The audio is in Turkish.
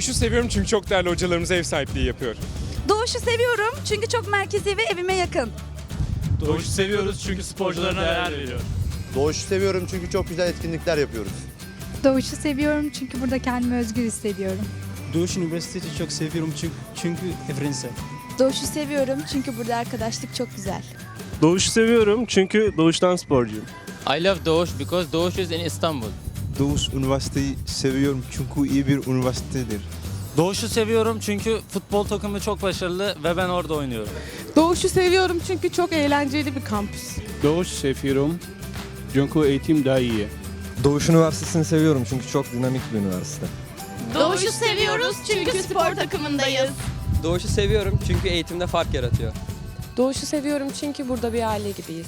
Doğuş'u seviyorum çünkü çok değerli hocalarımız ev sahipliği yapıyor. Doğuş'u seviyorum çünkü çok merkezi ve evime yakın. Doğuş'u seviyoruz çünkü sporcularına değer veriyor. Doğuş'u seviyorum çünkü çok güzel etkinlikler yapıyoruz. Doğuş'u seviyorum çünkü burada kendimi özgür hissediyorum. Doğuş Üniversitesi çok seviyorum çünkü, çünkü evrensel. Doğuş'u seviyorum çünkü burada arkadaşlık çok güzel. Doğuş'u seviyorum çünkü doğuştan sporcuyum. I love Doğuş because Doğuş is in Istanbul. Doğuş Üniversiteyi seviyorum çünkü iyi bir üniversitedir. Doğuş'u seviyorum çünkü futbol takımı çok başarılı ve ben orada oynuyorum. Doğuş'u seviyorum çünkü çok eğlenceli bir kampüs. Doğuş seviyorum çünkü eğitim daha iyi. Doğuş Üniversitesi'ni seviyorum çünkü çok dinamik bir üniversite. Doğuş'u seviyoruz çünkü spor takımındayız. Doğuş'u seviyorum çünkü eğitimde fark yaratıyor. Doğuş'u seviyorum çünkü burada bir aile gibiyiz.